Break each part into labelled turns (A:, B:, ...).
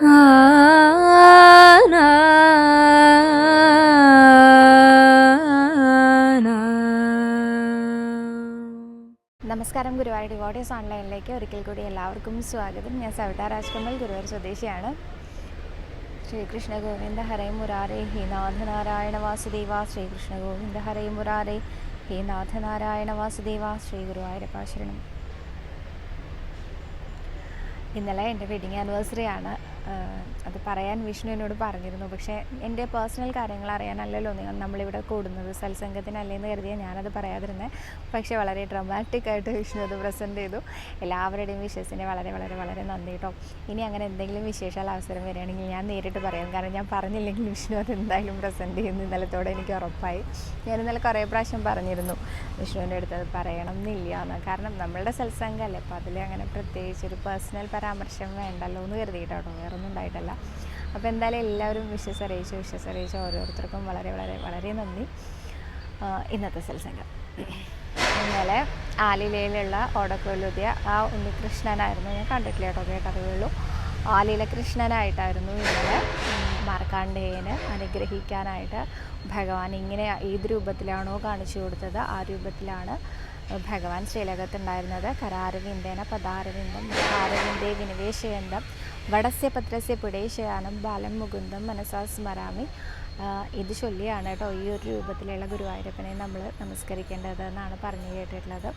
A: നമസ്കാരം ഗുരുവായൂർ ഡിവോട്ടീസ് ഓൺലൈനിലേക്ക് ഒരിക്കൽ കൂടി എല്ലാവർക്കും സ്വാഗതം. ഞാൻ സവിത രാജ്കമൽ ഗുരുവായൂർ സ്വദേശിയാണ്. ശ്രീകൃഷ്ണ ഗോവിന്ദ ഹരേ മുരാരേ ഹേ നാഥനാരായണ വാസുദേവ. ശ്രീകൃഷ്ണ ഗോവിന്ദ ഹരേ മുരാരേ ഹേ നാഥനാരായണ വാസുദേവ. ശ്രീ ഗുരുവായൂരപ്പാശരണം ഇന്നലെ എന്റെ വെഡിങ് ആനിവേഴ്സറി ആണ്. അത് പറയാൻ വിഷ്ണു എന്നോട് പറഞ്ഞിരുന്നു. പക്ഷേ എന്റെ പേഴ്സണൽ കാര്യങ്ങൾ അറിയാനല്ലല്ലോ നിങ്ങൾ നമ്മളിവിടെ കൂടുന്നത്. സത്സംഗത്തിനല്ലേന്ന് കരുതിയാൽ ഞാനത് പറയാതിരുന്നത് പക്ഷേ വളരെ ഡ്രമാറ്റിക് ആയിട്ട് വിഷ്ണു അത് പ്രസന്റ് ചെയ്തു. എല്ലാവരുടെയും വിശ്വസിനെ വളരെ വളരെ വളരെ നന്ദി കേട്ടോ ഇനി അങ്ങനെ എന്തെങ്കിലും വിശേഷാൽ അവസരം വരികയാണെങ്കിൽ ഞാൻ നേരിട്ട് പറയാം. കാരണം ഞാൻ പറഞ്ഞില്ലെങ്കിൽ വിഷ്ണു അത് എന്തായാലും പ്രസന്റ് ചെയ്യുന്നു ഇന്നലത്തോടെ എനിക്ക് ഉറപ്പായി. ഞാൻ ഇന്നലെ കുറേ പ്രാവശ്യം പറഞ്ഞിരുന്നു വിഷ്ണുവിന്റെ അടുത്ത് അത് പറയണം എന്നില്ല എന്ന്. കാരണം നമ്മളുടെ സത്സംഗമല്ലേ. അപ്പോൾ അതിൽ അങ്ങനെ പ്രത്യേകിച്ച് ഒരു പേഴ്സണൽ പരാമർശം വേണ്ടല്ലോ എന്ന് കരുതിയിട്ടോ വേറൊന്നും ഉണ്ടായിട്ടല്ല അപ്പോൾ എന്തായാലും എല്ലാവരും വിശ്വസ് അറിയിച്ചു വിശ്വസ് അറിയിച്ചു ഓരോരുത്തർക്കും വളരെ വളരെ വളരെ നന്ദി. ഇന്നത്തെ സത്സംഗം. ഇന്നലെ ആലിലയിലുള്ള ഓടക്കൊല്ലുതിയ ആ ഉണ്ണികൃഷ്ണനായിരുന്നു. ഞാൻ കണ്ടിട്ടില്ല കേട്ടോ കേട്ടറിവുള്ളൂ. ആലില കൃഷ്ണനായിട്ടായിരുന്നു ഇന്നലെ മാർക്കാണ്ഡേയന് അനുഗ്രഹിക്കാനായിട്ട് ഭഗവാൻ ഇങ്ങനെ ഏത് രൂപത്തിലാണോ കാണിച്ചു കൊടുത്തത് ആ രൂപത്തിലാണ് ഭഗവാൻ ശ്രീലകത്തുണ്ടായിരുന്നത്. കരാരവിന്ദേന പദാരവിന്ദം കരാരവിന്ദേ വിനിവേശയന്തം വടസ്യ പത്രസ്യ പുടേശയാനും ബാലം മുകുന്ദം മനസാ സ്മരാമി ഇത് ചൊല്ലിയാണ് കേട്ടോ ഈ ഒരു രൂപത്തിലുള്ള ഗുരുവായൂരപ്പനെ നമ്മൾ നമസ്കരിക്കേണ്ടത് എന്നാണ് പറഞ്ഞു കേട്ടിട്ടുള്ളത്.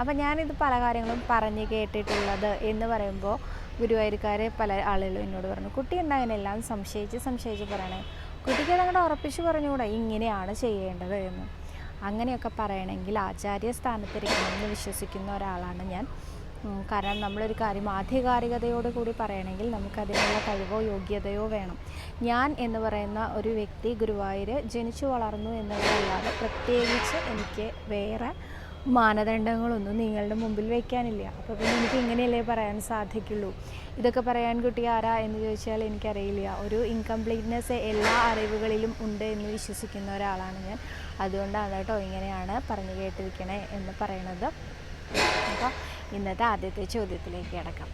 A: അപ്പം ഞാനിത് പല കാര്യങ്ങളും പറഞ്ഞ് കേട്ടിട്ടുള്ളത് എന്ന് പറയുമ്പോൾ ഗുരുവായൂർക്കാരെ പല ആളുകളും എന്നോട് പറഞ്ഞു കുട്ടി ഉണ്ടായതിനെല്ലാം സംശയിച്ച് സംശയിച്ച് പറയണേ? കുട്ടിക്ക് അതങ്ങോട്ട് ഉറപ്പിച്ച് പറഞ്ഞുകൂടെ? ഇങ്ങനെയാണ് ചെയ്യേണ്ടത് എന്ന്. അങ്ങനെയൊക്കെ പറയണമെങ്കിൽ ആചാര്യ സ്ഥാനത്തിരിക്കണമെന്ന് വിശ്വസിക്കുന്ന ഒരാളാണ് ഞാൻ. കാരണം നമ്മളൊരു കാര്യം ആധികാരികതയോട് കൂടി പറയണമെങ്കിൽ നമുക്കതിനുള്ള കഴിവോ യോഗ്യതയോ വേണം. ഞാൻ എന്ന് പറയുന്ന ഒരു വ്യക്തി ഗുരുവായൂർ ജനിച്ചു വളർന്നു എന്നുള്ളതല്ലാതെ പ്രത്യേകിച്ച് എനിക്ക് വേറെ മാനദണ്ഡങ്ങളൊന്നും നിങ്ങളുടെ മുമ്പിൽ വയ്ക്കാനില്ല അപ്പോൾ പിന്നെ എനിക്ക് ഇങ്ങനെയല്ലേ പറയാൻ സാധിക്കുള്ളൂ? ഇതൊക്കെ പറയാൻ കുട്ടി ആരാ എന്ന് ചോദിച്ചാൽ എനിക്കറിയില്ല. ഒരു ഇൻകംപ്ലീറ്റ്നെസ് എല്ലാ അറിവുകളിലും ഉണ്ട് എന്ന് വിശ്വസിക്കുന്ന ഒരാളാണ് ഞാൻ. അതുകൊണ്ടാണ് കേട്ടോ ഇങ്ങനെയാണ് പറഞ്ഞു കേട്ടിരിക്കണേ എന്ന് പറയണത്. അപ്പോൾ ഇന്നത്തെ ആദ്യത്തെ ചോദ്യത്തിലേക്ക് കിടക്കാം.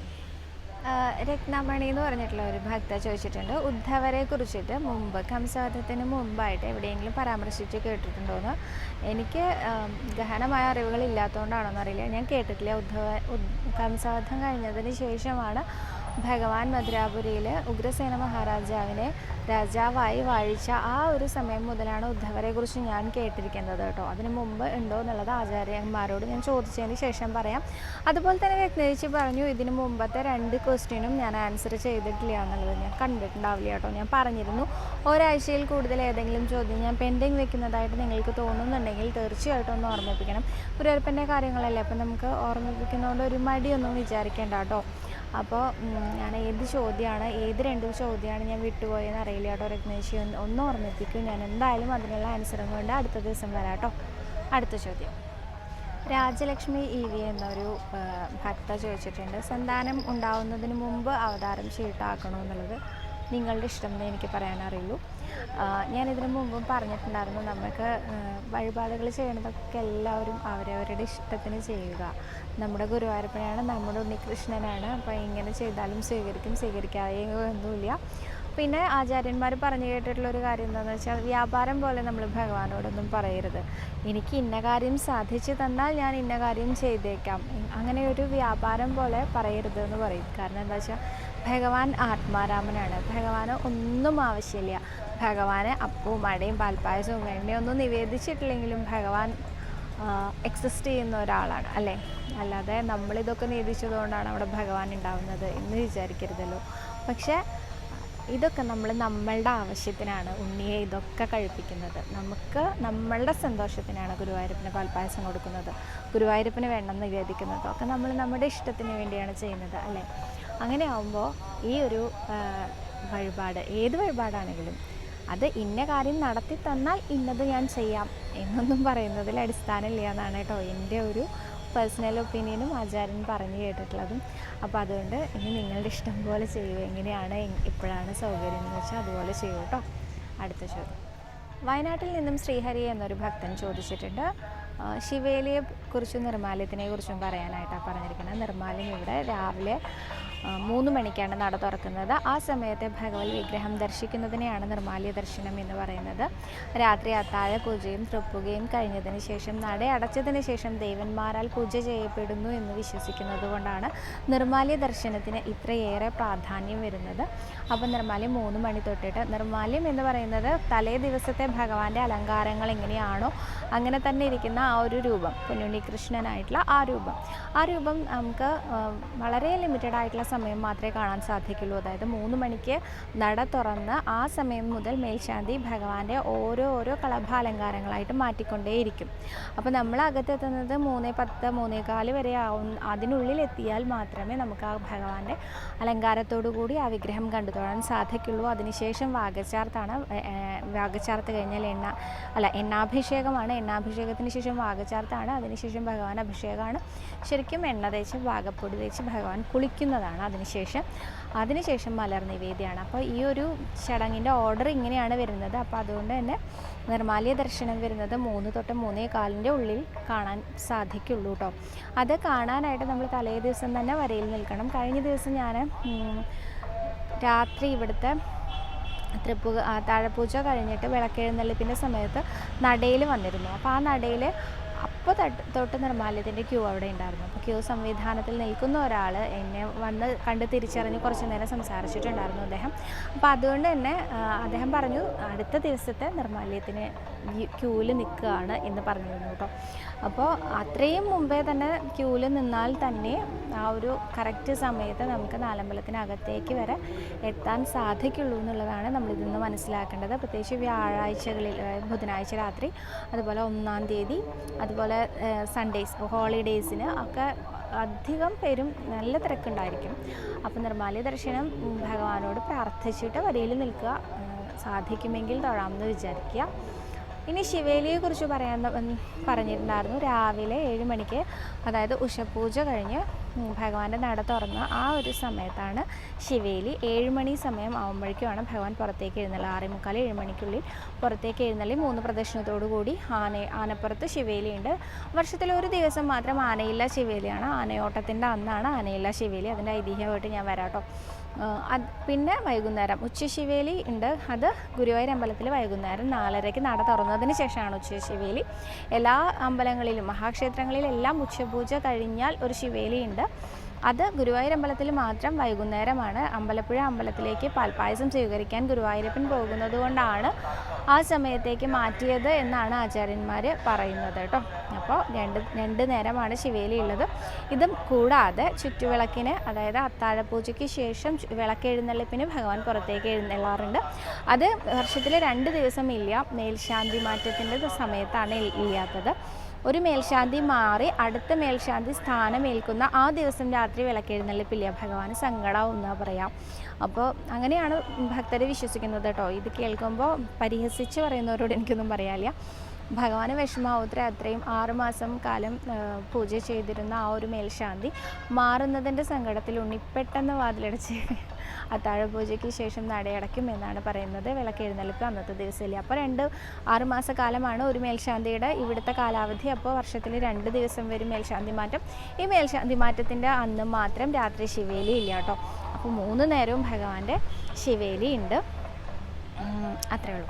A: രത്നമണി എന്ന് പറഞ്ഞിട്ടുള്ള ഒരു ഭക്ത ചോദിച്ചിട്ടുണ്ട്. ഉദ്ധവരെ കുറിച്ചിട്ട് മുമ്പ് കംസവധത്തിന് മുമ്പായിട്ട് എവിടെയെങ്കിലും പരാമർശിച്ച് കേട്ടിട്ടുണ്ടോയെന്ന് എനിക്ക് ഗഹനമായ അറിവുകൾ ഇല്ലാത്തതുകൊണ്ടാണോ അറിയില്ല. ഞാൻ കേട്ടിട്ടില്ല. ഉദ്ധവ ഉദ്- കംസവധം കഴിഞ്ഞതിന് ശേഷമാണ് ഭഗവാൻ മധുരാപുരിയിൽ ഉഗ്രസേന മഹാരാജാവിനെ രാജാവായി വാഴിച്ച ആ ഒരു സമയം മുതലാണ് ഉദ്ധവരെ കുറിച്ച് ഞാൻ കേട്ടിരിക്കുന്നത് കേട്ടോ. അതിന് മുമ്പ് ഉണ്ടോ എന്നുള്ളത് ആചാര്യന്മാരോട് ഞാൻ ചോദിച്ചതിന് ശേഷം പറയാം. അതുപോലെ തന്നെ വ്യക്തിച്ച് പറഞ്ഞു ഇതിന് മുമ്പത്തെ രണ്ട് ക്വസ്റ്റ്യനും ഞാൻ ആൻസർ ചെയ്തിട്ടില്ല എന്നുള്ളത് ഞാൻ കണ്ടിട്ടുണ്ടാവില്ല കേട്ടോ. ഞാൻ പറഞ്ഞിരുന്നു. ഒരാഴ്ചയിൽ കൂടുതൽ ഏതെങ്കിലും ചോദ്യം ഞാൻ പെൻഡിങ് വെക്കുന്നതായിട്ട് നിങ്ങൾക്ക് തോന്നുന്നുണ്ടെങ്കിൽ തീർച്ചയായിട്ടും ഒന്ന് ഓർമ്മിപ്പിക്കണം. ഗുരുവരപ്പന്റെ കാര്യങ്ങളല്ലേ? അപ്പം നമുക്ക് ഓർമ്മിപ്പിക്കുന്നതുകൊണ്ട് ഒരു മടിയൊന്നും വിചാരിക്കേണ്ട കേട്ടോ. അപ്പോൾ ഞാൻ ഏത് ചോദ്യമാണ് ഏത് രണ്ട് ചോദ്യമാണ് ഞാൻ വിട്ടുപോയെന്ന് അറിയില്ല കേട്ടോ. രത്നേശി ഒന്ന് ഓർമ്മിപ്പിക്കും. ഞാൻ എന്തായാലും അതിനുള്ള ആൻസറും കൊണ്ട് അടുത്ത ദിവസം വരാം കേട്ടോ. അടുത്ത ചോദ്യം. രാജലക്ഷ്മി ഇ വി എന്നൊരു ഭക്ത ചോദിച്ചിട്ടുണ്ട്. സന്താനം ഉണ്ടാവുന്നതിന് മുമ്പ് അവതാരം ചീട്ടാക്കണമെന്നുള്ളത് നിങ്ങളുടെ ഇഷ്ടം എന്ന് എനിക്ക് പറയാനറിയുള്ളൂ. ഞാൻ ഞാനിതിനു മുമ്പും പറഞ്ഞിട്ടുണ്ടായിരുന്നു. നമുക്ക് വഴിപാടുകൾ ചെയ്യണതൊക്കെ എല്ലാവരും അവരവരുടെ ഇഷ്ടത്തിന് ചെയ്യുക. നമ്മുടെ ഗുരുവായൂരപ്പനാണ് നമ്മുടെ ഉണ്ണികൃഷ്ണനാണ്. അപ്പോൾ ഇങ്ങനെ ചെയ്താലും സ്വീകരിക്കും സ്വീകരിക്കാതെ ഒന്നുമില്ല. പിന്നെ ആചാര്യന്മാർ പറഞ്ഞു കേട്ടിട്ടുള്ള ഒരു കാര്യം എന്താണെന്ന് വെച്ചാൽ വ്യാപാരം പോലെ നമ്മൾ ഭഗവാനോടൊന്നും പറയരുത്. എനിക്ക് ഇന്ന കാര്യം സാധിച്ചു തന്നാൽ ഞാൻ ഇന്ന കാര്യം ചെയ്തേക്കാം. അങ്ങനെ ഒരു വ്യാപാരം പോലെ പറയരുത് എന്ന് പറയും. കാരണം എന്താ വെച്ചാൽ ഭഗവാൻ ആത്മാരാമനാണ്. ഭഗവാന് ഒന്നും ആവശ്യമില്ല. ഭഗവാന് അപ്പവും അടയും പാൽപ്പായസവും എണ്ണയൊന്നും നിവേദിച്ചിട്ടില്ലെങ്കിലും ഭഗവാൻ എക്സിസ്റ്റ് ചെയ്യുന്ന ഒരാളാണ് അല്ലേ? അല്ലാതെ നമ്മളിതൊക്കെ നീതിച്ചതുകൊണ്ടാണ് അവിടെ ഭഗവാൻ ഉണ്ടാവുന്നത് എന്ന് വിചാരിക്കരുതല്ലോ. പക്ഷേ ഇതൊക്കെ നമ്മൾ നമ്മളുടെ ആവശ്യത്തിനാണ് ഉണ്ണിയെ ഇതൊക്കെ കഴിപ്പിക്കുന്നത്. നമുക്ക് നമ്മളുടെ സന്തോഷത്തിനാണ് ഗുരുവായൂരപ്പന് പാൽപ്പായസം കൊടുക്കുന്നത് ഗുരുവായൂരപ്പന് വേണം നിവേദിക്കുന്നത്. ഒക്കെ നമ്മൾ നമ്മുടെ ഇഷ്ടത്തിന് വേണ്ടിയാണ് ചെയ്യുന്നത് അല്ലേ? അങ്ങനെ ആവുമ്പോൾ ഈ ഒരു വഴിപാട് ഏത് വഴിപാടാണെങ്കിലും അത് ഇന്ന കാര്യം നടത്തി തന്നാൽ ഇന്നത് ഞാൻ ചെയ്യാം എന്നൊന്നും പറയുന്നതിൽ അടിസ്ഥാനമില്ല എന്നാണ് കേട്ടോ എന്റെ ഒരു പേഴ്സണൽ ഒപ്പീനിയനും ആചാര്യൻ പറഞ്ഞു കേട്ടിട്ടുള്ളതും. അപ്പോൾ അതുകൊണ്ട് ഇനി നിങ്ങളുടെ ഇഷ്ടം പോലെ ചെയ്യൂ. എങ്ങനെയാണ് എപ്പോഴാണ് സൗകര്യം എന്ന് വെച്ചാൽ അതുപോലെ ചെയ്യൂ കേട്ടോ. അടുത്ത ചോദ്യം. വയനാട്ടിൽ നിന്നും ശ്രീഹരി എന്നൊരു ഭക്തൻ ചോദിച്ചിട്ടുണ്ട്. ശിവേലിയെ കുറിച്ചും നിർമ്മാല്യത്തിനെ കുറിച്ചും പറയാനായിട്ടാണ് പറഞ്ഞിരിക്കുന്നത്. നിർമ്മാല്യം ഇവിടെ രാവിലെ മൂന്ന് മണിക്കാണ് നട തുറക്കുന്നത്. ആ സമയത്തെ ഭഗവത് വിഗ്രഹം ദർശിക്കുന്നതിനെയാണ് നിർമാല്യ ദർശനം എന്ന് പറയുന്നത്. രാത്രി അത്താഴ പൂജയും തൃപ്പുകയും കഴിഞ്ഞതിന് ശേഷം നട അടച്ചതിന് ശേഷം ദേവന്മാരാൽ പൂജ ചെയ്യപ്പെടുന്നു എന്ന് വിശ്വസിക്കുന്നത് കൊണ്ടാണ് നിർമാല്യ ദർശനത്തിന് ഇത്രയേറെ പ്രാധാന്യം വരുന്നത്. അപ്പോൾ നിർമാല്യം മൂന്ന് മണി തൊട്ടിട്ട് നിർമാല്യം എന്ന് പറയുന്നത് തലേ ദിവസത്തെ ഭഗവാന്റെ അലങ്കാരങ്ങൾ എങ്ങനെയാണോ അങ്ങനെ തന്നെ ഇരിക്കുന്ന ആ ഒരു രൂപം പൊന്നുണ്ണി കൃഷ്ണനായിട്ടുള്ള ആ രൂപം. ആ രൂപം നമുക്ക് വളരെ ലിമിറ്റഡ് ആയിട്ടുള്ള സമയം മാത്രമേ കാണാൻ സാധിക്കുള്ളൂ. അതായത് മൂന്ന് മണിക്ക് നട തുറന്ന് ആ സമയം മുതൽ മേൽശാന്തി ഭഗവാന്റെ ഓരോ ഓരോ കളഭാലങ്കാരങ്ങളായിട്ട് മാറ്റിക്കൊണ്ടേയിരിക്കും. അപ്പോൾ നമ്മൾ അകത്തെത്തുന്നത് മൂന്ന് പത്ത് മൂന്നേകാൽ വരെ ആവും. അതിനുള്ളിൽ എത്തിയാൽ മാത്രമേ നമുക്ക് ആ ഭഗവാന്റെ അലങ്കാരത്തോടു കൂടി ആ വിഗ്രഹം കണ്ടു തൊഴാൻ സാധിക്കുള്ളൂ. അതിനുശേഷം വാഗച്ചാർത്താണ് വാഗചാർത്ത് കഴിഞ്ഞാൽ എണ്ണ അല്ല എണ്ണാഭിഷേകമാണ്. എണ്ണാഭിഷേകത്തിന് ശേഷം വാഗച്ചാർത്താണ് അതിനുശേഷം ഭഗവാൻ അഭിഷേകമാണ്. ശരിക്കും എണ്ണ തേച്ച് വാഗപ്പൊടി തേച്ച് ഭഗവാൻ കുളിക്കുന്നതാണ്. അതിനുശേഷം. അതിനുശേഷം മലർ നിവേദ്യമാണ് അപ്പോൾ ഈ ഒരു ചടങ്ങിന്റെ ഓർഡർ ഇങ്ങനെയാണ് വരുന്നത്. അപ്പോൾ അതുകൊണ്ട് തന്നെ നിർമാല്യ ദർശനം വരുന്നത് മൂന്ന് തൊട്ട് മൂന്നേ കാലിന്റെ ഉള്ളിൽ കാണാൻ സാധിക്കുള്ളൂ കേട്ടോ അത് കാണാനായിട്ട് നമ്മൾ തലേ ദിവസം തന്നെ വരയിൽ നിൽക്കണം. കഴിഞ്ഞ ദിവസം ഞാൻ രാത്രി ഇവിടുത്തെ തൃപ്പൂ ആ, കഴിഞ്ഞിട്ട് വിളക്കെഴുന്നള്ളിപ്പിന്റെ സമയത്ത് നടയിൽ വന്നിരുന്നു. അപ്പോൾ ആ നടയിൽ അപ്പോൾ തൊട്ട് നിർമ്മാല്യത്തിന്റെ ക്യൂ അവിടെ ഉണ്ടായിരുന്നു. അപ്പോൾ ക്യൂ സംവിധാനത്തിൽ നിൽക്കുന്ന ഒരാൾ എന്നെ വന്ന് കണ്ട് തിരിച്ചറിഞ്ഞ് കുറച്ച് നേരം സംസാരിച്ചിട്ടുണ്ടായിരുന്നു അദ്ദേഹം. അപ്പോൾ അതുകൊണ്ട് തന്നെ അദ്ദേഹം പറഞ്ഞു അടുത്ത ദിവസത്തെ നിർമ്മാല്യത്തിന് ക്യൂവിൽ നിൽക്കുകയാണ് എന്ന് പറഞ്ഞിരുന്നു കേട്ടോ. അപ്പോൾ അത്രയും മുമ്പേ തന്നെ ക്യൂവിൽ നിന്നാൽ തന്നെ ആ ഒരു കറക്റ്റ് സമയത്ത് നമുക്ക് നാലമ്പലത്തിനകത്തേക്ക് വരെ എത്താൻ സാധിക്കുള്ളൂ എന്നുള്ളതാണ് നമ്മൾ ഇതിന്ന് നിന്ന് മനസ്സിലാക്കേണ്ടത്. പ്രത്യേകിച്ച് വ്യാഴാഴ്ചകളിൽ ബുധനാഴ്ച രാത്രി അതുപോലെ ഒന്നാം തീയതി അതുപോലെ സൺഡേയ്സ് ഹോളിഡേയ്സിന് ഒക്കെ അധികം പേരും നല്ല തിരക്കുണ്ടായിരിക്കും. അപ്പോൾ നിർമ്മാല്യ ദർശനം ഭഗവാനോട് പ്രാർത്ഥിച്ചിട്ട് വരിയിൽ നിൽക്കുക സാധിക്കുമെങ്കിൽ തൊഴാമെന്ന് വിചാരിക്കുക. ഇനി ശിവേലിയെക്കുറിച്ച് പറയാൻ പറഞ്ഞിട്ടുണ്ടായിരുന്നു. രാവിലെ ഏഴ് മണിക്ക് അതായത് ഉഷപൂജ കഴിഞ്ഞ് ഭഗവാന്റെ നട തുറന്ന ആ ഒരു സമയത്താണ് ശിവേലി ഏഴ് മണി സമയം ആകുമ്പോഴേക്കുമാണ് ഭഗവാൻ പുറത്തേക്ക് എഴുന്നള്ളി. ആറേ മുക്കാൽ ഏഴ് മണിക്കുള്ളിൽ പുറത്തേക്ക് എഴുന്നള്ളി. മൂന്ന് പ്രദക്ഷിണത്തോടു കൂടി ആന ആനപ്പുറത്ത് ശിവേലിയുണ്ട്. വർഷത്തിൽ ഒരു ദിവസം മാത്രം ആനയില്ല ശിവേലിയാണ്. ആനയോട്ടത്തിന്റെ അന്നാണ് ആനയില്ല ശിവേലി. അതിന്റെ ഐതിഹ്യമായിട്ട് ഞാൻ വരാം കേട്ടോ അത് പിന്നെ വൈകുന്നേരം. ഉച്ച ശിവേലി ഉണ്ട്. അത് ഗുരുവായൂർ അമ്പലത്തിൽ വൈകുന്നേരം നാലരയ്ക്ക് നട തുറന്നതിന് ശേഷമാണ് ഉച്ച ശിവേലി എല്ലാ അമ്പലങ്ങളിലും മഹാക്ഷേത്രങ്ങളിലെല്ലാം ഉച്ചപൂജ കഴിഞ്ഞാൽ ഒരു ശിവേലി ഉണ്ട്. അത് ഗുരുവായൂർ അമ്പലത്തിൽ മാത്രം വൈകുന്നേരമാണ്. അമ്പലപ്പുഴ അമ്പലത്തിലേക്ക് പാൽപ്പായസം സ്വീകരിക്കാൻ ഗുരുവായൂരപ്പൻ പോകുന്നത് കൊണ്ടാണ് ആ സമയത്തേക്ക് മാറ്റിയത് എന്നാണ് ആചാര്യന്മാർ പറയുന്നത് കേട്ടോ. അപ്പോൾ രണ്ട് രണ്ട് നേരമാണ് ശിവേലി ഉള്ളത്. ഇതും കൂടാതെ ചുറ്റുവിളക്കിന് അതായത് അത്താഴപൂജയ്ക്ക് ശേഷം വിളക്ക് വിളക്കെഴുന്നള്ളിപ്പിന് ഭഗവാൻ പുറത്തേക്ക് എഴുന്നള്ളാറുണ്ട്. അത് വർഷത്തിൽ രണ്ട് ദിവസം ഇല്ല. മേൽശാന്തി മാറ്റത്തിന്റെ സമയത്താണ് ഇല്ലാത്തത്. ഒരു മേൽശാന്തി മാറി അടുത്ത മേൽശാന്തി സ്ഥാനമേൽക്കുന്ന ആ ദിവസം രാത്രി വിളക്കെഴുന്നള്ളിപ്പില്ല ഭഗവാന് സങ്കടമാവും എന്നാ പറയാം. അപ്പോൾ അങ്ങനെയാണ് ഭക്തരെ വിശ്വസിക്കുന്നത് കേട്ടോ. ഇത് കേൾക്കുമ്പോൾ പരിഹസിച്ച് പറയുന്നവരോട് എനിക്കൊന്നും പറയാനില്ല. ഭഗവാന് വിഷമാവുത്ര അത്രയും ആറുമാസം കാലം പൂജ ചെയ്തിരുന്ന ആ ഒരു മേൽശാന്തി മാറുന്നതിന്റെ സങ്കടത്തിൽ ഉണ്ണി പെട്ടെന്ന് വാതിലടച്ച് അത്താഴ പൂജയ്ക്ക് ശേഷം നടയടയ്ക്കും എന്നാണ് പറയുന്നത് വിളക്കെഴുന്നള്ളിപ്പ് അന്നത്തെ ദിവസമില്ല അപ്പോൾ രണ്ട് ആറുമാസ കാലമാണ് ഒരു മേൽശാന്തിയുടെ ഇവിടുത്തെ കാലാവധി. അപ്പോൾ വർഷത്തിൽ രണ്ട് ദിവസം വരും മേൽശാന്തി മാറ്റം. ഈ മേൽശാന്തി മാറ്റത്തിന്റെ അന്ന് മാത്രം രാത്രി ശിവേലി ഇല്ല കേട്ടോ. അപ്പോൾ മൂന്ന് നേരവും ഭഗവാന്റെ ശിവേലി ഉണ്ട്. അത്രേ ഉള്ളൂ.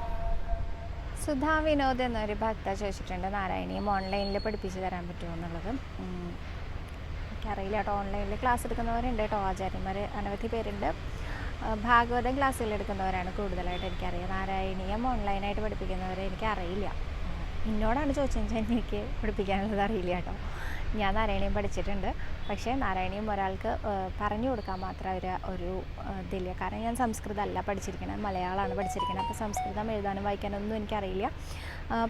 A: സുധാ വിനോദ് എന്നൊരു ഭക്ത ചോദിച്ചിട്ടുണ്ട്. നാരായണിയും ഓൺലൈനിൽ പഠിപ്പിച്ചു തരാൻ പറ്റുമോ എന്നുള്ളത്. എനിക്കറിയില്ല കേട്ടോ. ഓൺലൈനിൽ ക്ലാസ് എടുക്കുന്നവരുണ്ട് കേട്ടോ. ആചാര്യന്മാർ അനവധി പേരുണ്ട്. ഭാഗവതം ക്ലാസ്സുകൾ എടുക്കുന്നവരാണ് കൂടുതലായിട്ട് എനിക്കറിയാം. നാരായണീയം ഓൺലൈനായിട്ട് പഠിപ്പിക്കുന്നവരെ എനിക്കറിയില്ല. എന്നോടാണ് ചോദിച്ചതെന്ന് എനിക്ക് പഠിപ്പിക്കാനുള്ളത് അറിയില്ല കേട്ടോ. ഞാൻ നാരായണീയം പഠിച്ചിട്ടുണ്ട്. പക്ഷേ നാരായണീയം ഒരാൾക്ക് പറഞ്ഞു കൊടുക്കാൻ മാത്രം ഒരു ഒരു ഇതില്ല. കാരണം ഞാൻ സംസ്കൃതമല്ല പഠിച്ചിരിക്കുന്നത് മലയാളമാണ് പഠിച്ചിരിക്കുന്നത് അപ്പോൾ സംസ്കൃതം എഴുതാനും വായിക്കാനൊന്നും എനിക്കറിയില്ല.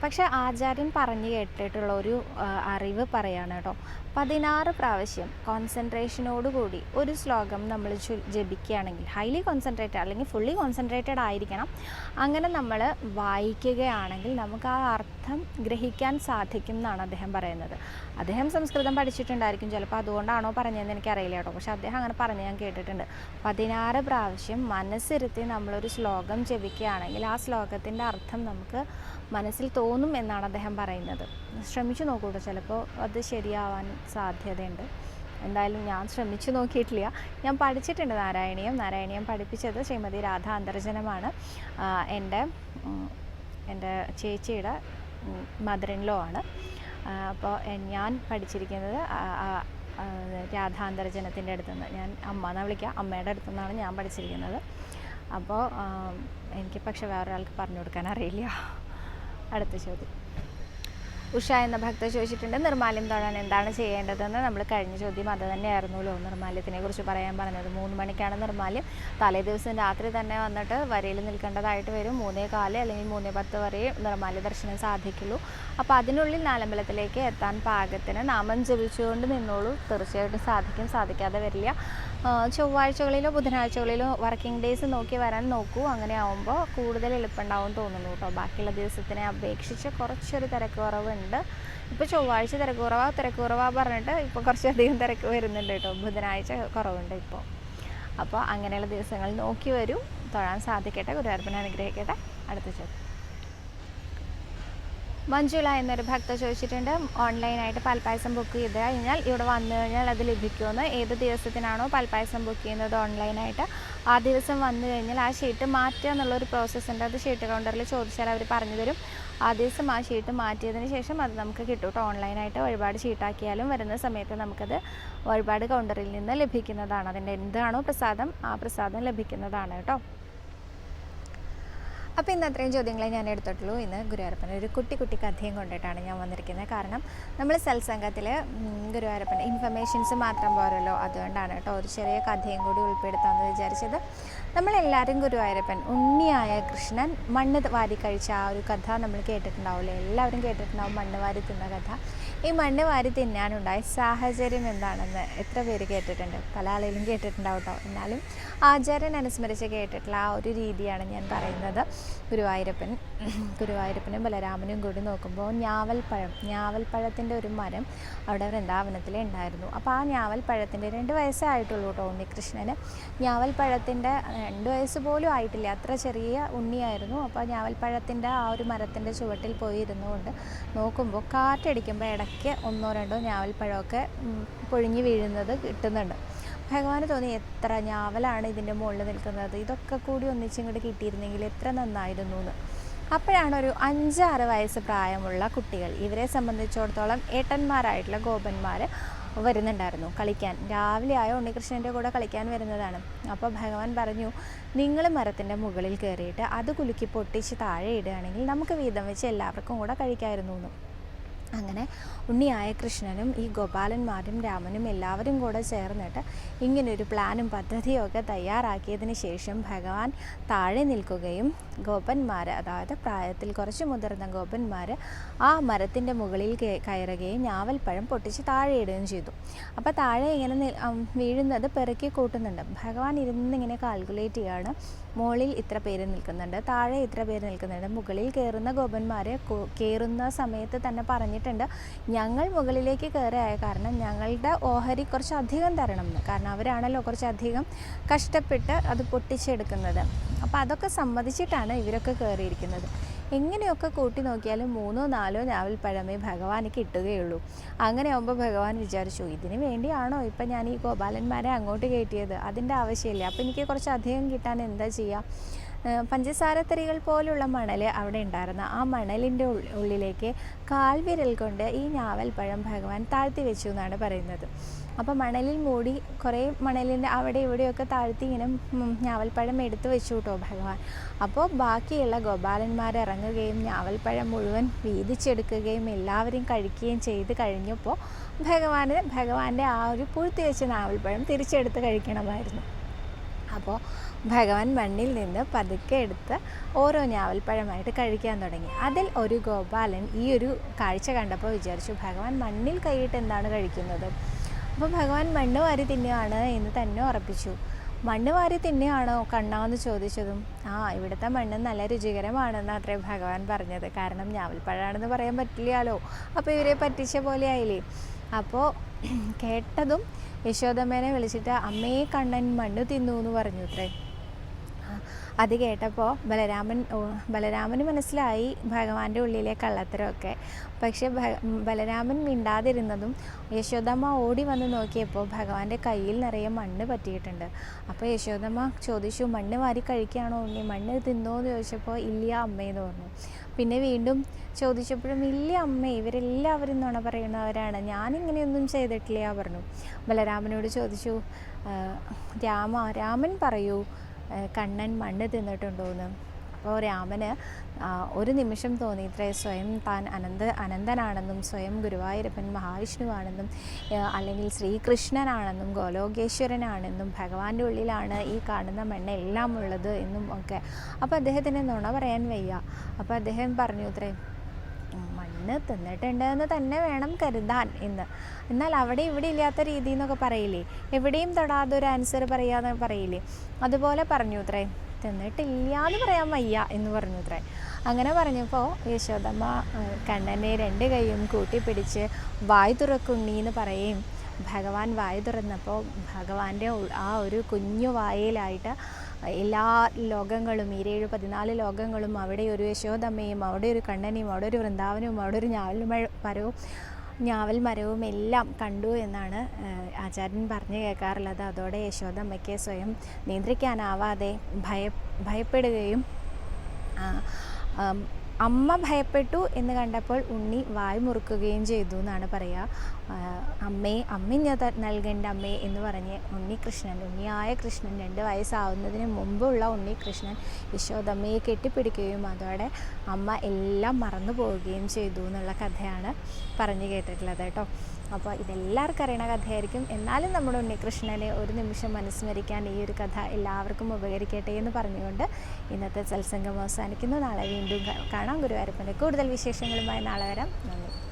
A: പക്ഷേ ആചാര്യൻ പറഞ്ഞു കേട്ടിട്ടുള്ള ഒരു അറിവ് പറയാണ് കേട്ടോ. പതിനാറ് പ്രാവശ്യം കോൺസെൻട്രേഷനോടുകൂടി ഒരു ശ്ലോകം നമ്മൾ ജപിക്കുകയാണെങ്കിൽ ഹൈലി കോൺസെൻട്രേറ്റഡ് അല്ലെങ്കിൽ ഫുള്ളി കോൺസെൻട്രേറ്റഡ് ആയിരിക്കണം. അങ്ങനെ നമ്മൾ വായിക്കുകയാണെങ്കിൽ നമുക്ക് ആ അർത്ഥം ഗ്രഹിക്കാൻ സാധിക്കും എന്നാണ് അദ്ദേഹം പറയുന്നത്. അദ്ദേഹം സംസ്കൃതം പഠിച്ചിട്ടുണ്ടായിരിക്കും. ചിലപ്പോൾ അതുകൊണ്ടാണോ പറഞ്ഞതെന്ന് എനിക്കറിയില്ല കേട്ടോ. പക്ഷെ അദ്ദേഹം അങ്ങനെ പറഞ്ഞ് ഞാൻ കേട്ടിട്ടുണ്ട്. പതിനാറ് പ്രാവശ്യം മനസ്സിരുത്തി നമ്മളൊരു ശ്ലോകം ജപിക്കുകയാണെങ്കിൽ ആ ശ്ലോകത്തിന്റെ അർത്ഥം നമുക്ക് മനസ്സിൽ തോന്നും എന്നാണ് അദ്ദേഹം പറയുന്നത്. ശ്രമിച്ചു നോക്കൂട്ടോ ചിലപ്പോൾ അത് ശരിയാവാൻ സാധ്യതയുണ്ട്. എന്തായാലും ഞാൻ ശ്രമിച്ചു നോക്കിയിട്ടില്ല. ഞാൻ പഠിച്ചിട്ടുണ്ട് നാരായണീയം. നാരായണീയം പഠിപ്പിച്ചത് ശ്രീമതി രാധ അന്തർജനമാണ് എന്റെ എന്റെ ചേച്ചിയുടെ മദറിൻ ലോ ആണ്. അപ്പോൾ ഞാൻ പഠിച്ചിരിക്കുന്നത് രാധാന്തരജനത്തിന്റെ അടുത്തു നിന്ന് ഞാൻ അമ്മ എന്നാണ് വിളിക്കുക അമ്മയുടെ അടുത്തു നിന്നാണ് ഞാൻ പഠിച്ചിരിക്കുന്നത്. അപ്പോൾ എനിക്ക് പക്ഷെ വേറൊരാൾക്ക് പറഞ്ഞു കൊടുക്കാൻ അറിയില്ല. അടുത്ത ചോദ്യം. ഉഷ എന്ന ഭക്ത ചോദിച്ചിട്ടുണ്ട് നിർമ്മാല്യം തൊഴാൻ എന്താണ് ചെയ്യേണ്ടതെന്ന്? നമ്മൾ കഴിഞ്ഞ ചോദ്യം അത് തന്നെയായിരുന്നല്ലോ. നിർമ്മാല്യത്തിനെ കുറിച്ച് പറയാൻ പറഞ്ഞത്. മൂന്ന് മണിക്കാണ് നിർമ്മാല്യം തലേ ദിവസം രാത്രി തന്നെ വന്നിട്ട് വരയിൽ നിൽക്കേണ്ടതായിട്ട് വരും. മൂന്നേ കാൽ അല്ലെങ്കിൽ മൂന്നേ പത്ത് വരെ നിർമ്മാല്യ ദർശനം സാധിക്കുള്ളൂ. അപ്പോൾ അതിനുള്ളിൽ നാലമ്പലത്തിലേക്ക് എത്താൻ പാകത്തിന് നാമം ജപിച്ചുകൊണ്ട് നിന്നോളൂ. തീർച്ചയായിട്ടും സാധിക്കും. സാധിക്കാതെ വരില്ല. ചൊവ്വാഴ്ചകളിലോ ബുധനാഴ്ചകളിലോ വർക്കിംഗ് ഡേയ്സ് നോക്കി വരാൻ നോക്കൂ. അങ്ങനെ ആവുമ്പോൾ കൂടുതൽ എളുപ്പമുണ്ടാവും തോന്നുന്നു കേട്ടോ ബാക്കിയുള്ള ദിവസത്തിനെ അപേക്ഷിച്ച് കുറച്ചൊരു തിരക്ക് കുറവുണ്ട് ഇപ്പോൾ ചൊവ്വാഴ്ച തിരക്ക് കുറവാ തിരക്ക് കുറവാ പറഞ്ഞിട്ട് ഇപ്പോൾ കുറച്ചധികം തിരക്ക് വരുന്നുണ്ട് കേട്ടോ ബുധനാഴ്ച കുറവുണ്ട് ഇപ്പോൾ അപ്പോൾ അങ്ങനെയുള്ള ദിവസങ്ങൾ നോക്കി വരും. തൊഴാൻ സാധിക്കട്ടെ. ഗുരുവായൂരപ്പനെ അനുഗ്രഹിക്കട്ടെ. അടുത്ത ചോദ്യം. മഞ്ജുള എന്നൊരു ഭക്ത ചോദിച്ചിട്ടുണ്ട്. ഓൺലൈനായിട്ട് പാൽപ്പായസം ബുക്ക് ചെയ്ത് കഴിഞ്ഞാൽ ഇവിടെ വന്നു കഴിഞ്ഞാൽ അത് ലഭിക്കുമെന്ന്. ഏത് ദിവസത്തിനാണോ പാൽപ്പായസം ബുക്ക് ചെയ്യുന്നത് ഓൺലൈനായിട്ട്? ആ ദിവസം വന്നു കഴിഞ്ഞാൽ ആ ഷീറ്റ് മാറ്റുക എന്നുള്ളൊരു പ്രോസസ്സ് ഉണ്ട്. അത് ഷീറ്റ് കൗണ്ടറിൽ ചോദിച്ചാൽ അവർ പറഞ്ഞു തരും. ആ ദിവസം ആ ഷീറ്റ് മാറ്റിയതിന് ശേഷം അത് നമുക്ക് കേട്ടോ ഓൺലൈനായിട്ട് ഒരുപാട് ഷീട്ടാക്കിയാലും വരുന്ന സമയത്ത് നമുക്കത് ഒരുപാട് കൗണ്ടറിൽ നിന്ന് ലഭിക്കുന്നതാണ്. അതിന്റെ എന്താണോ പ്രസാദം ആ പ്രസാദം ലഭിക്കുന്നതാണ് കേട്ടോ. അപ്പോൾ ഇന്ന് അത്രയും ചോദ്യങ്ങളെ ഞാൻ എടുത്തിട്ടുള്ളൂ. ഇന്ന് ഗുരുവായൂരപ്പൻ ഒരു കുട്ടി കുട്ടി കഥയും കൊണ്ടിട്ടാണ് ഞാൻ വന്നിരിക്കുന്നത്. കാരണം നമ്മൾ സത്സംഗത്തിൽ ഗുരുവാരപ്പൻ ഇൻഫർമേഷൻസ് മാത്രം പോരല്ലോ. അതുകൊണ്ടാണ് കേട്ടോ ഒരു ചെറിയ കഥയും കൂടി ഉൾപ്പെടുത്താമെന്ന് വിചാരിച്ചത്. നമ്മളെല്ലാവരും ഗുരുവായൂരപ്പൻ ഉണ്ണിയായ കൃഷ്ണൻ മണ്ണ് വാരി കഴിച്ച ആ ഒരു കഥ നമ്മൾ കേട്ടിട്ടുണ്ടാവില്ലേ എല്ലാവരും കേട്ടിട്ടുണ്ടാവും മണ്ണ് വാരി തിന്ന കഥ. ഈ മണ്ണ് വാരി തിന്നാനുണ്ടായ സാഹചര്യം എന്താണെന്ന് എത്ര പേര് കേട്ടിട്ടുണ്ട്? പല ആളുകളും കേട്ടിട്ടുണ്ടാവും കേട്ടോ എന്നാലും ആചാര്യൻ അനുസ്മരിച്ച് കേട്ടിട്ടുള്ള ആ ഒരു രീതിയാണ് ഞാൻ പറയുന്നത്. ഗുരുവായൂരപ്പൻ ഗുരുവായൂരപ്പനും ബലരാമനും കൂടി നോക്കുമ്പോൾ ഞാവൽപ്പഴം ഞാവൽപ്പഴത്തിന്റെ ഒരു മരം അവിടെ വൃന്ദാവനത്തിൽ ഉണ്ടായിരുന്നു. അപ്പോൾ ആ ഞാവൽപ്പഴത്തിന്റെ രണ്ട് വയസ്സേ ആയിട്ടുള്ളൂ കേട്ടോ ഉണ്ണികൃഷ്ണന്. ഞാവൽപ്പഴത്തിന്റെ രണ്ട് വയസ്സ് പോലും ആയിട്ടില്ല. അത്ര ചെറിയ ഉണ്ണിയായിരുന്നു. അപ്പോൾ ഞാവൽപ്പഴത്തിന്റെ ആ ഒരു മരത്തിന്റെ ചുവട്ടിൽ പോയി ഇരുന്നുകൊണ്ട് നോക്കുമ്പോൾ കാറ്റടിക്കുമ്പോൾ ഇടയ്ക്ക് ഒന്നോ രണ്ടോ ഞാവൽപ്പഴമൊക്കെ പൊഴിഞ്ഞു വീഴുന്നത് കിട്ടുന്നുണ്ട്. ഭഗവാന് തോന്നി എത്ര ഞാവലാണ് ഇതിന്റെ മുകളിൽ നിൽക്കുന്നത്. ഇതൊക്കെ കൂടി ഒന്നിച്ചിങ്ങോട്ട് കിട്ടിയിരുന്നെങ്കിൽ എത്ര നന്നായിരുന്നു എന്ന്. അപ്പോഴാണ് ഒരു അഞ്ചാറ് വയസ്സ് പ്രായമുള്ള കുട്ടികൾ. ഇവരെ സംബന്ധിച്ചിടത്തോളം ഏട്ടന്മാരായിട്ടുള്ള ഗോപന്മാർ വരുന്നുണ്ടായിരുന്നു കളിക്കാൻ. രാവിലെ ആയ ഉണ്ണികൃഷ്ണന്റെ കൂടെ കളിക്കാൻ വരുന്നതാണ്. അപ്പോൾ ഭഗവാൻ പറഞ്ഞു നിങ്ങൾ മരത്തിന്റെ മുകളിൽ കയറിയിട്ട് അത് കുലുക്കി പൊട്ടിച്ച് താഴെ ഇടുകയാണെങ്കിൽ നമുക്ക് വീതം വെച്ച് എല്ലാവർക്കും കൂടെ കഴിക്കാമായിരുന്നു എന്ന്. അങ്ങനെ ഉണ്ണിയായ കൃഷ്ണനും ഈ ഗോപാലന്മാരും രാമനും എല്ലാവരും കൂടെ ചേർന്നിട്ട് ഇങ്ങനൊരു പ്ലാനും പദ്ധതിയും ഒക്കെ തയ്യാറാക്കിയതിന് ശേഷം ഭഗവാൻ താഴെ നിൽക്കുകയും ഗോപന്മാർ അതായത് പ്രായത്തിൽ കുറച്ച് മുതിർന്ന ഗോപന്മാർ ആ മരത്തിന്റെ മുകളിൽ കയറുകയും ഞാവൽപ്പഴം പൊട്ടിച്ച് താഴെ ഇടുകയും ചെയ്തു. അപ്പോൾ താഴെ ഇങ്ങനെ വീഴുന്നത് പെറുക്കി കൂട്ടുന്നുണ്ട്. ഭഗവാൻ ഇരുന്നിങ്ങനെ കാൽക്കുലേറ്റ് ചെയ്യാണ്. മുകളിൽ ഇത്ര പേര് നിൽക്കുന്നുണ്ട്. താഴെ ഇത്ര പേര് നിൽക്കുന്നുണ്ട്. മുകളിൽ കയറുന്ന ഗോപന്മാരെ കയറുന്ന സമയത്ത് തന്നെ പറഞ്ഞിട്ടുണ്ട്. ഞങ്ങൾ മുകളിലേക്ക് കയറിയായ കാരണം ഞങ്ങളുടെ ഓഹരി കുറച്ച് അധികം തരണം. എന്ന് കാരണം അവരാണല്ലോ കുറച്ചധികം കഷ്ടപ്പെട്ട് അത് പൊട്ടിച്ചെടുക്കുന്നത്. അപ്പോൾ അതൊക്കെ സമ്മതിച്ചിട്ടാണ് ഇവരൊക്കെ കയറിയിരിക്കുന്നത്. എങ്ങനെയൊക്കെ കൂട്ടി നോക്കിയാലും മൂന്നോ നാലോ ഞാവൽപ്പഴമേ ഭഗവാന് കിട്ടുകയുള്ളൂ. അങ്ങനെ ആകുമ്പോൾ ഭഗവാൻ വിചാരിച്ചു ഇതിന് വേണ്ടിയാണോ ഇപ്പം ഞാൻ ഈ ഗോപാലന്മാരെ അങ്ങോട്ട് കയറ്റിയത്? അതിന്റെ ആവശ്യമില്ല. അപ്പോൾ എനിക്ക് കുറച്ച് അധികം കിട്ടാൻ എന്താ ചെയ്യുക പഞ്ചസാരത്തരികൾ പോലുള്ള മണൽ അവിടെ ഉണ്ടായിരുന്ന. ആ മണലിന്റെ ഉള്ളിലേക്ക് കാൽവിരൽ കൊണ്ട് ഈ ഞാവൽപ്പഴം ഭഗവാൻ താഴ്ത്തി വെച്ചു എന്നാണ് പറയുന്നത്. അപ്പോൾ മണലിൽ മൂടി കുറേ മണലിന്റെ അവിടെ ഇവിടെയൊക്കെ താഴ്ത്തി ഇങ്ങനെ ഞാവൽപ്പഴം എടുത്തു വെച്ചു കേട്ടോ ഭഗവാൻ. അപ്പോൾ ബാക്കിയുള്ള ഗോപാലന്മാർ ഇറങ്ങുകയും ഞാവൽപ്പഴം മുഴുവൻ വീതിച്ചെടുക്കുകയും എല്ലാവരും കഴിക്കുകയും ചെയ്ത് കഴിഞ്ഞപ്പോൾ ഭഗവാന് ഭഗവാന്റെ ആ ഒരു പൂഴ്ത്തി വെച്ച ഞാവൽപ്പഴം തിരിച്ചെടുത്ത് കഴിക്കണമായിരുന്നു. അപ്പോൾ ഭഗവാൻ മണ്ണിൽ നിന്ന് പതുക്കെ എടുത്ത് ഓരോ ഞാവൽപ്പഴമായിട്ട് കഴിക്കാൻ തുടങ്ങി. അതിൽ ഒരു ഗോപാലൻ ഈ ഒരു കാഴ്ച കണ്ടപ്പോൾ വിചാരിച്ചു ഭഗവാൻ മണ്ണിൽ കൈയിട്ട് എന്താണ് കഴിക്കുന്നത്? അപ്പോൾ ഭഗവാൻ മണ്ണ് വാരി തിന്നുകയാണ് എന്ന് തന്നെ ഉറപ്പിച്ചു. മണ്ണ് വാരി തിന്നുകയാണോ കണ്ണാന്ന് ചോദിച്ചതും ആ ഇവിടുത്തെ മണ്ണ് നല്ല രുചികരമാണെന്ന് അത്രേ ഭഗവാൻ പറഞ്ഞത്. കാരണം ഞാവൽപ്പഴമാണെന്ന് പറയാൻ പറ്റില്ലല്ലോ. അപ്പോൾ ഇവരെ പറ്റിച്ച പോലെ ആയില്ലേ? അപ്പോൾ കേട്ടതും യശോദമ്മേനെ വിളിച്ചിട്ട് അമ്മയെ കണ്ണൻ മണ്ണ് തിന്നു എന്ന് പറഞ്ഞു അത്രേ അത് കേട്ടപ്പോൾ ബലരാമൻ ബലരാമന് മനസ്സിലായി ഭഗവാന്റെ ഉള്ളിലെ കള്ളത്തരമൊക്കെ. പക്ഷെ ബലരാമൻ മിണ്ടാതിരുന്നതും യശോദമ്മ ഓടി വന്ന് നോക്കിയപ്പോൾ ഭഗവാന്റെ കയ്യിൽ നിറയെ മണ്ണ് പറ്റിയിട്ടുണ്ട്. അപ്പോൾ യശോദമ്മ ചോദിച്ചു മണ്ണ് വാരി കഴിക്കുകയാണോ ഉണ്ണി? മണ്ണ് തിന്നോ എന്ന് ചോദിച്ചപ്പോൾ ഇല്ല അമ്മയെന്ന് പറഞ്ഞു. പിന്നെ വീണ്ടും ചോദിച്ചപ്പോഴും ഇല്ല അമ്മ ഇവരെല്ലാവരും നുണ പറയുന്നവരാണ്. ഞാനിങ്ങനെയൊന്നും ചെയ്തിട്ടില്ല പറഞ്ഞു. ബലരാമനോട് ചോദിച്ചു "ആ, രാമ രാമൻ പറയൂ കണ്ണൻ മണ്ണ് തിന്നിട്ടുണ്ടോ എന്ന് അപ്പോൾ രാമന് ഒരു നിമിഷം തോന്നി ഇത്രേ. സ്വയം താൻ അനന്ത അനന്തനാണെന്നും സ്വയം ഗുരുവായൂരപ്പൻ മഹാവിഷ്ണുവാണെന്നും അല്ലെങ്കിൽ ശ്രീകൃഷ്ണനാണെന്നും ഗോലോകേശ്വരനാണെന്നും ഭഗവാന്റെ ഉള്ളിലാണ് ഈ കാണുന്ന മണ്ണ എല്ലാം ഉള്ളത് എന്നും ഒക്കെ. അപ്പോൾ അദ്ദേഹത്തിന് നുണ പറയാൻ വയ്യ. അപ്പോൾ അദ്ദേഹം പറഞ്ഞു ഇത്രേ മണ്ണ് തിന്നിട്ടുണ്ട് എന്ന് തന്നെ വേണം കരുതാൻ എന്ന്. എന്നാൽ അവിടെ ഇവിടെ ഇല്ലാത്ത രീതി എന്നൊക്കെ പറയില്ലേ? എവിടെയും തൊടാതെ ഒരു ആൻസർ പറയാന്ന് പറയില്ലേ? അതുപോലെ പറഞ്ഞു ഇത്രേ തിന്നിട്ടില്ല എന്ന് പറയാൻ വയ്യ എന്ന് പറഞ്ഞു ഇത്രേ അങ്ങനെ പറഞ്ഞപ്പോൾ യശോദമ്മ കണ്ണനെ രണ്ട് കൈയും കൂട്ടിപ്പിടിച്ച് വായു തുറക്കുണ്ണി എന്ന് പറയുകയും ഭഗവാൻ വായു തുറന്നപ്പോൾ ഭഗവാന്റെ ആ ഒരു കുഞ്ഞു വായയിലായിട്ട് എല്ലാ ലോകങ്ങളും ഈരേഴ് പതിനാല് ലോകങ്ങളും അവിടെ ഒരു യശോദമ്മയും അവിടെ ഒരു കണ്ണനെയും അവിടെ ഒരു വൃന്ദാവനവും അവിടെ ഒരു ഞാവൽ മരവും ഞാവൽ മരവും എല്ലാം കണ്ടു എന്നാണ് ആചാര്യൻ പറഞ്ഞു കേൾക്കാറുള്ളത്. അതോടെ യശോദമ്മയ്ക്ക് സ്വയം നിയന്ത്രിക്കാനാവാതെ ഭയ ഭയപ്പെടുകയും അമ്മ ഭയപ്പെട്ടു എന്ന് കണ്ടപ്പോൾ ഉണ്ണി വായ് മുറുക്കുകയും ചെയ്തു എന്നാണ് പറയുക. അമ്മേ അമ്മ നൽകേണ്ട അമ്മേ എന്ന് പറഞ്ഞ് ഉണ്ണി കൃഷ്ണൻ ഉണ്ണിയായ കൃഷ്ണൻ രണ്ട് വയസ്സാവുന്നതിന് മുമ്പുള്ള ഉണ്ണി കൃഷ്ണൻ യശോദമ്മയെ കെട്ടിപ്പിടിക്കുകയും അതോടെ അമ്മ എല്ലാം മറന്നു പോവുകയും ചെയ്തു എന്നുള്ള കഥയാണ് പറഞ്ഞു കേട്ടിട്ടുള്ളത് കേട്ടോ. അപ്പോൾ ഇതെല്ലാവർക്കും അറിയണ കഥയായിരിക്കും. എന്നാലും നമ്മുടെ ഉണ്ണികൃഷ്ണനെ ഒരു നിമിഷം മനസ്മരിക്കാൻ ഈ ഒരു കഥ എല്ലാവർക്കും ഉപകരിക്കട്ടെ എന്ന് പറഞ്ഞുകൊണ്ട് ഇന്നത്തെ സത്സംഗം അവസാനിക്കുന്നു. നാളെ വീണ്ടും കാണാം. ഗുരുവായൂരപ്പന്റെ കൂടുതൽ വിശേഷങ്ങളുമായി നാളെ വരാം. നന്ദി.